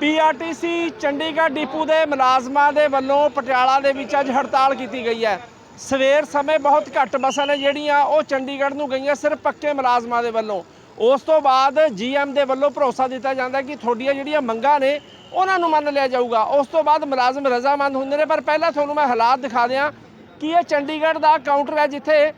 PRTC Chandigarh depot ਦੇ ਮੁਲਾਜ਼ਮਾਂ ਦੇ ਵੱਲੋਂ ਪਟਿਆਲਾ ਦੇ ਵਿੱਚ ਅੱਜ ਹੜਤਾਲ ਕੀਤੀ ਗਈ ਹੈ। ਸਵੇਰ ਸਮੇਂ ਬਹੁਤ ਘੱਟ ਬੱਸਾਂ ਨੇ ਜਿਹੜੀਆਂ ਉਹ ਚੰਡੀਗੜ੍ਹ ਨੂੰ ਗਈਆਂ, ਸਿਰਫ ਪੱਕੇ ਮੁਲਾਜ਼ਮਾਂ ਦੇ ਵੱਲੋਂ। ਉਸ ਤੋਂ ਬਾਅਦ ਜੀਐਮ ਦੇ ਵੱਲੋਂ ਭਰੋਸਾ ਦਿੱਤਾ ਜਾਂਦਾ ਕਿ ਤੁਹਾਡੀਆਂ ਜਿਹੜੀਆਂ ਮੰਗਾਂ ਨੇ, ਉਹਨਾਂ ਨੂੰ ਮੰਨ ਲਿਆ ਜਾਊਗਾ। ਉਸ ਤੋਂ ਬਾਅਦ ਮੁਲਾਜ਼ਮ ਰਜ਼ਾਮੰਦ ਹੁੰਦੇ ਨੇ, ਪਰ ਪਹਿਲਾਂ ਤੁਹਾਨੂੰ ਮੈਂ ਹਾਲਾਤ ਦਿਖਾ ਦਿਆਂ ਕਿ ਇਹ ਚੰਡੀਗੜ੍ਹ ਦਾ ਕਾਊਂਟਰ ਹੈ, ਜਿੱਥੇ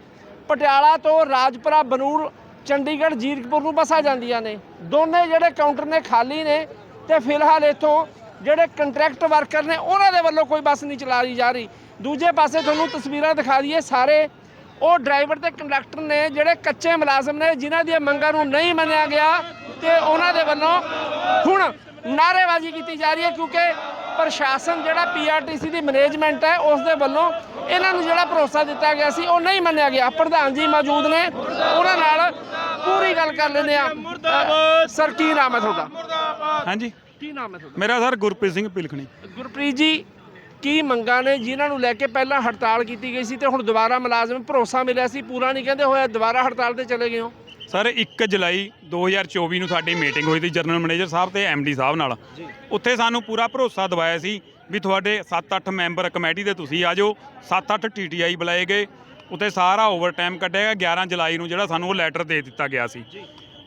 ਪਟਿਆਲਾ ਤੋਂ ਰਾਜਪੁਰਾ, ਬਨੂੜ, ਚੰਡੀਗੜ੍ਹ, ਜੀਰਕਪੁਰ ਨੂੰ ਬੱਸਾਂ ਜਾਂਦੀਆਂ ਨੇ। ਦੋਨੇ ਜਿਹੜੇ ਕਾਊਂਟਰ ਨੇ ਖਾਲੀ ਨੇ ਤੇ ਫਿਲਹਾਲ ਇੱਥੋਂ ਜਿਹੜੇ ਕੰਟਰੈਕਟ ਵਰਕਰ ਨੇ, ਉਹਨਾਂ ਦੇ ਵੱਲੋਂ ਕੋਈ ਬੱਸ ਨਹੀਂ ਚਲਾਈ ਜਾ ਰਹੀ। ਦੂਜੇ ਪਾਸੇ ਤੁਹਾਨੂੰ ਤਸਵੀਰਾਂ ਦਿਖਾ ਦਈਏ, ਸਾਰੇ ਉਹ ਡਰਾਈਵਰ ਤੇ ਕੰਡਕਟਰ ਨੇ, ਜਿਹੜੇ ਕੱਚੇ ਮੁਲਾਜ਼ਮ ਨੇ, ਜਿਨ੍ਹਾਂ ਦੀਆਂ ਮੰਗਾਂ ਨੂੰ ਨਹੀਂ ਮੰਨਿਆ ਗਿਆ ਤੇ ਉਹਨਾਂ ਦੇ ਵੱਲੋਂ ਹੁਣ ਨਾਅਰੇਬਾਜ਼ੀ ਕੀਤੀ ਜਾ ਰਹੀ ਹੈ, ਕਿਉਂਕਿ ਪ੍ਰਸ਼ਾਸਨ ਜਿਹੜਾ ਪੀਆਰਟੀਸੀ ਦੀ ਮੈਨੇਜਮੈਂਟ ਹੈ ਉਸ ਦੇ ਵੱਲੋਂ ਇਹਨਾਂ ਨੂੰ ਜਿਹੜਾ ਭਰੋਸਾ ਦਿੱਤਾ ਗਿਆ ਸੀ, ਉਹ ਨਹੀਂ ਮੰਨਿਆ ਗਿਆ। ਪ੍ਰਧਾਨ ਜੀ ਮੌਜੂਦ ਨੇ, ਉਹਨਾਂ ਨਾਲ ਪੂਰੀ ਗੱਲ ਕਰ ਲੈਂਦੇ ਆ ਸਰ, ਕੀ ਨਾਮ ਹੈ ਤੁਹਾਡਾ? ਹਾਂਜੀ। ਕੀ ਨਾਮ ਹੈ ਤੁਹਾਡਾ? ਮੇਰਾ ਸਰ ਗੁਰਪ੍ਰੀਤ ਸਿੰਘ ਪਿਲਖਣੀ। ਗੁਰਪ੍ਰੀਤ ਜੀ ਕੀ ਮੰਗਾਂ ਨੇ ਜਿਨ੍ਹਾਂ ਨੂੰ ਲੈ ਕੇ ਪਹਿਲਾਂ ਹੜਤਾਲ ਕੀਤੀ ਗਈ ਸੀ ਤੇ ਹੁਣ ਦੁਬਾਰਾ ਮੁਲਾਜ਼ਮ ਭਰੋਸਾ ਮਿਲਿਆ ਸੀ? ਪੂਰਾ ਨਹੀਂ ਕਹਿੰਦੇ ਹੋਇਆ ਦੁਬਾਰਾ ਹੜਤਾਲ ਤੇ ਚਲੇ ਗਏ ਹੋ? ਸਰ 1 ਜੁਲਾਈ 2024 ਨੂੰ ਸਾਡੀ ਮੀਟਿੰਗ ਹੋਈ ਸੀ ਜਨਰਲ ਮੈਨੇਜਰ ਸਾਹਿਬ ਤੇ ਐਮਡੀ ਸਾਹਿਬ ਨਾਲ। ਉੱਥੇ ਸਾਨੂੰ ਪੂਰਾ ਭਰੋਸਾ ਦਿਵਾਇਆ ਸੀ ਵੀ ਤੁਹਾਡੇ 7-8 ਮੈਂਬਰ ਕਮੇਟੀ ਦੇ ਤੁਸੀਂ ਆ ਜਾਓ। 7-8 ਟੀਟੀਆਈ ਬੁਲਾਏ ਗਏ। ਉੱਥੇ ਸਾਰਾ ਓਵਰਟਾਈਮ ਕੱਢਿਆ ਗਿਆ। 11 ਜੁਲਾਈ ਨੂੰ ਜਿਹੜਾ ਸਾਨੂੰ ਉਹ ਲੈਟਰ ਦੇ ਦਿੱਤਾ ਗਿਆ ਸੀ।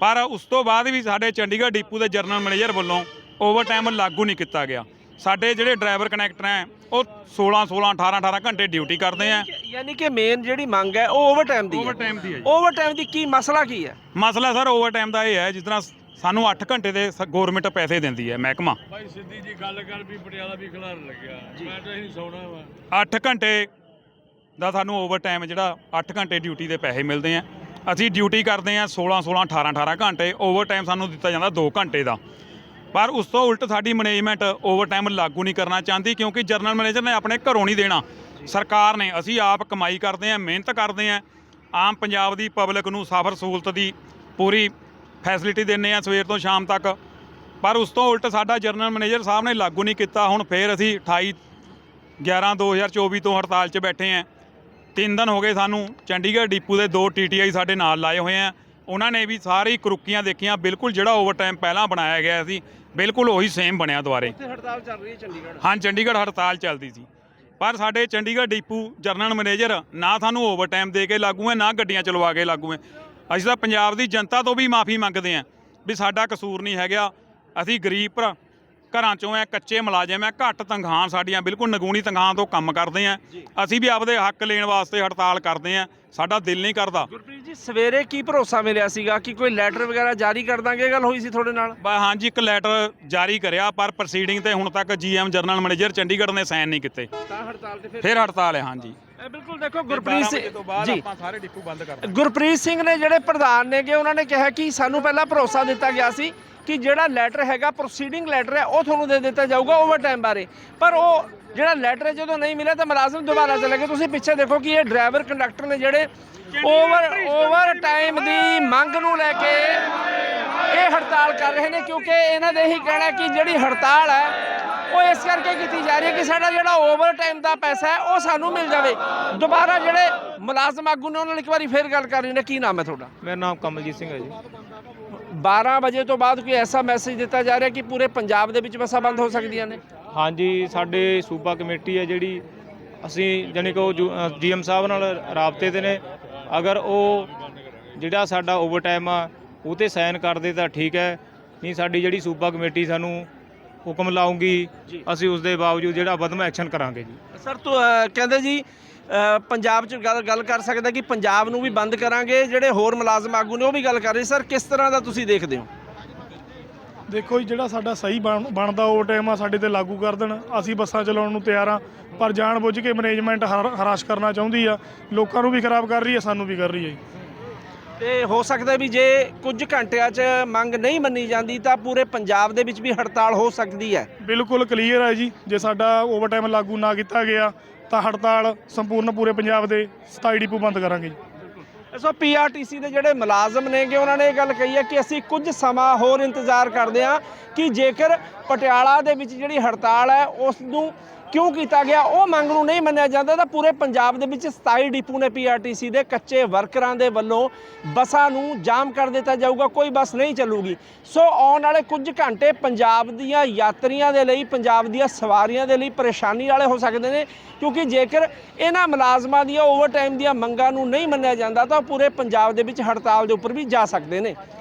ਪਰ ਉਸ ਤੋਂ ਬਾਅਦ ਵੀ ਸਾਡੇ ਚੰਡੀਗੜ੍ਹ ਡਿਪੂ ਦੇ ਜਨਰਲ ਮੈਨੇਜਰ ਵੱਲੋਂ ਓਵਰਟਾਈਮ ਲਾਗੂ ਨਹੀਂ ਕੀਤਾ ਗਿਆ। ਸਾਡੇ ਜਿਹੜੇ ਡਰਾਈਵਰ ਕਨੈਕਟਰ ਹੈ ਉਹ 16 16 18 18 ਘੰਟੇ ਡਿਊਟੀ ਕਰਦੇ ਆ। ਯਾਨੀ ਕਿ ਮੇਨ ਜਿਹੜੀ ਮੰਗ ਹੈ ਉਹ ਓਵਰਟਾਈਮ ਦੀ ਹੈ। ਓਵਰਟਾਈਮ ਦੀ ਹੈ ਜੀ। ਓਵਰਟਾਈਮ ਦੀ ਕੀ ਮਸਲਾ ਕੀ ਹੈ? ਮਸਲਾ ਸਰ ਓਵਰਟਾਈਮ ਦਾ ਇਹ ਹੈ ਜਿਸ ਤਰ੍ਹਾਂ ਸਾਨੂੰ 8 ਘੰਟੇ ਦੇ ਗਵਰਨਮੈਂਟ ਪੈਸੇ ਦਿੰਦੀ ਹੈ ਮਹਿਕਮਾ। ਭਾਈ ਸਿੱਧੀ ਜੀ ਗੱਲ ਕਰ ਵੀ ਪਟਿਆਲਾ ਵੀ ਖਿਲਾਰਨ ਲੱਗਿਆ। ਮੈਂ ਤਾਂ ਹੀ ਸੌਣਾ ਵਾ। 8 ਘੰਟੇ ਦਾ ਸਾਨੂੰ ਓਵਰਟਾਈਮ ਜਿਹੜਾ 8 ਘੰਟੇ ਡਿਊਟੀ ਦੇ ਪੈਸੇ ਮਿਲਦੇ ਆ। ਅਸੀਂ ਡਿਊਟੀ ਕਰਦੇ ਹਾਂ 16 16 18 18 ਘੰਟੇ ਓਵਰਟਾਈਮ ਸਾਨੂੰ ਦਿੱਤਾ ਜਾਂਦਾ 2 ਘੰਟੇ ਦਾ। ਪਰ ਉਸ ਤੋਂ ਉਲਟ ਸਾਡੀ ਮੈਨੇਜਮੈਂਟ ਓਵਰਟਾਈਮ ਲਾਗੂ ਨਹੀਂ ਕਰਨਾ ਚਾਹੁੰਦੀ ਕਿਉਂਕਿ ਜਨਰਲ ਮੈਨੇਜਰ ਨੇ ਆਪਣੇ ਘਰੋਂ ਨਹੀਂ ਦੇਣਾ। ਸਰਕਾਰ ਨੇ, ਅਸੀਂ ਆਪ ਕਮਾਈ ਕਰਦੇ ਹਾਂ, ਮਿਹਨਤ ਕਰਦੇ ਆ ਆਮ ਪੰਜਾਬ ਦੀ ਪਬਲਿਕ ਨੂੰ ਸਫ਼ਰ ਸਹੂਲਤ ਦੀ ਪੂਰੀ ਫੈਸਿਲਿਟੀ ਦਿੰਨੇ ਆ ਸਵੇਰ ਤੋਂ ਸ਼ਾਮ ਤੱਕ। ਪਰ ਉਸ ਤੋਂ ਉਲਟ ਸਾਡਾ ਜਨਰਲ ਮੈਨੇਜਰ ਸਾਹਿਬ ਨੇ ਲਾਗੂ ਨਹੀਂ ਕੀਤਾ। ਹੁਣ ਫੇਰ ਅਸੀਂ 28 11 2024 ਤੋਂ ਹੜਤਾਲ 'ਚ ਬੈਠੇ ਆਂ ਤਿੰਨ ਦਿਨ ਹੋ ਗਏ ਸਾਨੂੰ ਚੰਡੀਗੜ੍ਹ ਡਿਪੂ ਦੇ ਦੋ ਟੀਟੀਆਈ ਸਾਡੇ ਨਾਲ ਲਾਏ ਹੋਏ ਆ। ਉਹਨਾਂ ਨੇ ਵੀ ਸਾਰੀ ਕਰੁੱਕੀਆਂ ਦੇਖੀਆਂ। ਬਿਲਕੁਲ ਜਿਹੜਾ ਓਵਰਟਾਈਮ ਪਹਿਲਾਂ ਬਣਾਇਆ ਗਿਆ ਸੀ ਬਿਲਕੁਲ ਉਹੀ ਸੇਮ ਬਣਿਆ ਦੁਬਾਰੇ। ਇੱਥੇ ਹੜਤਾਲ ਚੱਲ ਰਹੀ ਹੈ ਚੰਡੀਗੜ੍ਹ। ਹਾਂ ਚੰਡੀਗੜ੍ਹ ਹੜਤਾਲ ਚੱਲਦੀ ਸੀ। ਪਰ ਸਾਡੇ ਚੰਡੀਗੜ੍ਹ ਡਿਪੂ ਜਨਰਲ ਮੈਨੇਜਰ ਨਾ ਸਾਨੂੰ ਓਵਰਟਾਈਮ ਦੇ ਕੇ ਲਾਗੂ ਹੈ ਨਾ ਗੱਡੀਆਂ ਚਲਵਾ ਕੇ ਲਾਗੂ ਹੈ। ਅਸੀਂ ਤਾਂ ਪੰਜਾਬ ਦੀ ਜਨਤਾ ਤੋਂ ਵੀ ਮਾਫੀ ਮੰਗਦੇ ਹਾਂ ਵੀ ਸਾਡਾ ਕਸੂਰ ਨਹੀਂ ਹੈਗਾ। ਅਸੀਂ ਗਰੀਬ ਭਰਾ ਘਰਾਂ ਚੋਂ ਐ ਕੱਚੇ ਮੁਲਾਜ਼ਮ ਐ ਘੱਟ ਤਨਖਾਹਾਂ ਸਾਡੀਆਂ ਬਿਲਕੁਲ ਨਗੂਣੀ ਤਨਖਾਹਾਂ ਤੋਂ ਕੰਮ ਕਰਦੇ ਆ ਅਸੀਂ ਵੀ ਆਪਦੇ ਹੱਕ ਲੈਣ ਵਾਸਤੇ ਹੜਤਾਲ ਕਰਦੇ ਆ ਸਾਡਾ ਦਿਲ ਨਹੀਂ ਕਰਦਾ। ਗੁਰਪ੍ਰੀਤ ਜੀ ਸਵੇਰੇ ਕੀ ਭਰੋਸਾ ਮਿਲਿਆ ਸੀਗਾ ਕਿ ਕੋਈ ਲੈਟਰ ਵਗੈਰਾ ਜਾਰੀ ਕਰ ਦਾਂਗੇ ਗੱਲ ਹੋਈ ਸੀ ਤੁਹਾਡੇ ਨਾਲ? ਬਾ ਹਾਂਜੀ ਇੱਕ ਲੈਟਰ ਜਾਰੀ ਕਰਿਆ ਪਰ ਪ੍ਰੋਸੀਡਿੰਗ ਤੇ ਹੁਣ ਤੱਕ ਜੀਐਮ ਜਨਰਲ ਮੈਨੇਜਰ ਚੰਡੀਗੜ੍ਹ ਨੇ ਸਾਈਨ ਨਹੀਂ ਕੀਤੇ। ਤਾਂ ਹੜਤਾਲ ਤੇ ਫਿਰ ਹੜਤਾਲ ਹੈ ਹਾਂਜੀ। ਬਿਲਕੁਲ ਦੇਖੋ ਗੁਰਪ੍ਰੀਤ ਸਿੰਘ ਤੋਂ ਬਾਅਦ ਆਪਾਂ ਸਾਰੇ ਡਿਪੂ ਬੰਦ ਕਰ ਗੁਰਪ੍ਰੀਤ ਸਿੰਘ ਨੇ ਜਿਹੜੇ ਪ੍ਰਧਾਨ ਨੇਗੇ ਉਹਨਾਂ ਨੇ ਕਿਹਾ ਕਿ ਸਾਨੂੰ ਪਹਿਲਾਂ ਭਰੋਸਾ ਦਿੱਤਾ ਗਿਆ ਸੀ ਕਿ ਜਿਹੜਾ ਲੈਟਰ ਹੈਗਾ ਪ੍ਰੋਸੀਡਿੰਗ ਲੈਟਰ ਹੈ ਉਹ ਤੁਹਾਨੂੰ ਦੇ ਦਿੱਤਾ ਜਾਊਗਾ ਓਵਰ ਟਾਈਮ ਬਾਰੇ। ਪਰ ਉਹ ਜਿਹੜਾ ਲੈਟਰ ਜਦੋਂ ਨਹੀਂ ਮਿਲਿਆ ਤਾਂ ਮੁਲਾਜ਼ਮ ਦੁਬਾਰਾ ਚਲੇ ਗਏ। ਤੁਸੀਂ ਪਿੱਛੇ ਦੇਖੋ ਕਿ ਇਹ ਡਰਾਈਵਰ ਕੰਡਕਟਰ ਨੇ ਜਿਹੜੇ ਓਵਰ ਓਵਰ ਟਾਈਮ ਦੀ ਮੰਗ ਨੂੰ ਲੈ ਕੇ ਇਹ ਹੜਤਾਲ ਕਰ ਰਹੇ ਨੇ ਕਿਉਂਕਿ ਇਹਨਾਂ ਦੇ ਹੀ ਕਹਿਣਾ ਕਿ ਜਿਹੜੀ ਹੜਤਾਲ ਹੈ ਉਹ ਇਸ ਕਰਕੇ ਕੀਤੀ ਜਾ ਰਹੀ ਹੈ ਕਿ ਸਾਡਾ ਜਿਹੜਾ ਓਵਰ ਟਾਈਮ ਦਾ ਪੈਸਾ ਹੈ ਉਹ ਸਾਨੂੰ ਮਿਲ ਜਾਵੇ। ਦੁਬਾਰਾ ਜਿਹੜੇ ਮੁਲਾਜ਼ਮ ਆਗੂ ਨੇ ਉਹਨਾਂ ਨਾਲ ਇੱਕ ਵਾਰੀ ਫੇਰ ਗੱਲ ਕਰ ਰਹੇ ਨੇ ਕੀ ਨਾਮ ਹੈ ਤੁਹਾਡਾ? ਮੇਰਾ ਨਾਮ ਕਮਲਜੀਤ ਸਿੰਘ ਹੈ ਜੀ। 12 ਵਜੇ ਤੋਂ ਬਾਅਦ ਕੋਈ ਐਸਾ ਮੈਸੇਜ ਦਿੱਤਾ ਜਾ ਰਿਹਾ ਕਿ ਪੂਰੇ ਪੰਜਾਬ ਦੇ ਵਿੱਚ ਬੱਸਾਂ ਬੰਦ ਹੋ ਸਕਦੀਆਂ ਨੇ? ਹਾਂਜੀ ਸਾਡੇ ਸੂਬਾ ਕਮੇਟੀ ਹੈ ਜਿਹੜੀ ਅਸੀਂ ਜਾਣੀ ਕਿ ਉਹ ਜੀਐਮ ਸਾਹਿਬ ਨਾਲ ਰਾਬਤੇ ਤੇ ਨੇ। ਅਗਰ ਉਹ ਜਿਹੜਾ ਸਾਡਾ ਓਵਰਟਾਈਮ ਆ ਉਹ ਤੇ ਸਾਈਨ ਕਰਦੇ ਤਾਂ ਠੀਕ ਹੈ। ਨਹੀਂ ਸਾਡੀ ਜਿਹੜੀ ਸੂਬਾ ਕਮੇਟੀ ਸਾਨੂੰ ਹੁਕਮ ਲਾਉਂਗੀ ਅਸੀਂ ਉਸ ਦੇ ਬਾਵਜੂਦ ਜਿਹੜਾ ਵਧਮ ਐਕਸ਼ਨ ਕਰਾਂਗੇ ਜੀ। ਸਰ ਤੋ ਕਹਿੰਦੇ ਜੀ ਪੰਜਾਬ 'ਚ ਗੱਲ ਗੱਲ ਕਰ ਸਕਦਾ ਕਿ ਪੰਜਾਬ ਨੂੰ ਵੀ ਬੰਦ ਕਰਾਂਗੇ ਜਿਹੜੇ ਹੋਰ ਮੁਲਾਜ਼ਮ ਆਗੂ ਨੇ ਉਹ ਵੀ ਗੱਲ ਕਰ ਰਹੇ। ਸਰ ਕਿਸ ਤਰ੍ਹਾਂ ਦਾ ਤੁਸੀਂ ਦੇਖਦੇ ਹੋ? ਦੇਖੋ ਜੀ ਜਿਹੜਾ ਸਾਡਾ ਸਹੀ ਬਣ- ਬਣਦਾ ਉਹ ਟਾਈਮ ਆ ਸਾਡੇ ਤੇ ਲਾਗੂ ਕਰ ਦੇਣ। ਅਸੀਂ ਬੱਸਾਂ ਚਲਾਉਣ ਨੂੰ ਤਿਆਰ ਆ ਪਰ ਜਾਣ ਬੁੱਝ ਕੇ ਮੈਨੇਜਮੈਂਟ ਹਰਾਸ਼ ਕਰਨਾ ਚਾਹੁੰਦੀ ਆ। ਲੋਕਾਂ ਨੂੰ ਵੀ ਖਰਾਬ ਕਰ ਰਹੀ ਹੈ ਸਾਨੂੰ ਵੀ ਕਰ ਰਹੀ ਹੈ ਜੀ। ਤੇ ਹੋ ਸਕਦਾ ਵੀ ਜੇ ਕੁਝ ਘੰਟਿਆਂ 'ਚ ਮੰਗ ਨਹੀਂ ਮੰਨੀ ਜਾਂਦੀ ਤਾਂ ਪੂਰੇ ਪੰਜਾਬ ਦੇ ਵਿੱਚ ਵੀ ਹੜਤਾਲ ਹੋ ਸਕਦੀ ਹੈ। ਬਿਲਕੁਲ ਕਲੀਅਰ ਹੈ ਜੀ। ਜੇ ਸਾਡਾ ਓਵਰਟਾਈਮ ਲਾਗੂ ਨਾ ਕੀਤਾ ਗਿਆ ਤਾਂ ਹੜਤਾਲ ਸੰਪੂਰਨ ਪੂਰੇ ਪੰਜਾਬ ਦੇ 27 ਡਿਪੂ ਬੰਦ ਕਰਾਂਗੇ ਜੀ। ਸੋ ਪੀਆਰਟੀਸੀ ਦੇ ਜਿਹੜੇ ਮੁਲਾਜ਼ਮ ਨੇਗੇ ਉਹਨਾਂ ਨੇ ਇਹ ਗੱਲ ਕਹੀ ਹੈ ਕਿ ਅਸੀਂ ਕੁਝ ਸਮਾਂ ਹੋਰ ਇੰਤਜ਼ਾਰ ਕਰਦੇ ਹਾਂ ਕਿ ਜੇਕਰ ਪਟਿਆਲਾ ਦੇ ਵਿੱਚ ਜਿਹੜੀ ਹੜਤਾਲ ਹੈ ਉਸ ਨੂੰ ਕਿਉਂ ਕੀਤਾ ਗਿਆ? ਉਹ ਮੰਗ ਨੂੰ ਨਹੀਂ ਮੰਨਿਆ ਜਾਂਦਾ ਤਾਂ ਪੂਰੇ ਪੰਜਾਬ ਦੇ ਵਿੱਚ 27 ਡਿਪੂ ਨੇ ਪੀਆਰਟੀਸੀ ਦੇ ਕੱਚੇ ਵਰਕਰਾਂ ਦੇ ਵੱਲੋਂ ਬੱਸਾਂ ਨੂੰ ਜਾਮ ਕਰ ਦਿੱਤਾ ਜਾਊਗਾ, ਕੋਈ ਬੱਸ ਨਹੀਂ ਚੱਲੂਗੀ। ਸੋ ਆਉਣ ਵਾਲੇ ਕੁਝ ਘੰਟੇ ਪੰਜਾਬ ਦੀਆਂ ਯਾਤਰੀਆਂ ਦੇ ਲਈ, ਪੰਜਾਬ ਦੀਆਂ ਸਵਾਰੀਆਂ ਦੇ ਲਈ ਪਰੇਸ਼ਾਨੀ ਵਾਲੇ ਹੋ ਸਕਦੇ ਨੇ, ਕਿਉਂਕਿ ਜੇਕਰ ਇਹਨਾਂ ਮੁਲਾਜ਼ਮਾਂ ਦੀਆਂ ਓਵਰਟਾਈਮ ਦੀਆਂ ਮੰਗਾਂ ਨੂੰ ਨਹੀਂ ਮੰਨਿਆ ਜਾਂਦਾ ਤਾਂ ਉਹ ਪੂਰੇ ਪੰਜਾਬ ਦੇ ਵਿੱਚ ਹੜਤਾਲ ਦੇ ਉੱਪਰ ਵੀ ਜਾ ਸਕਦੇ ਨੇ।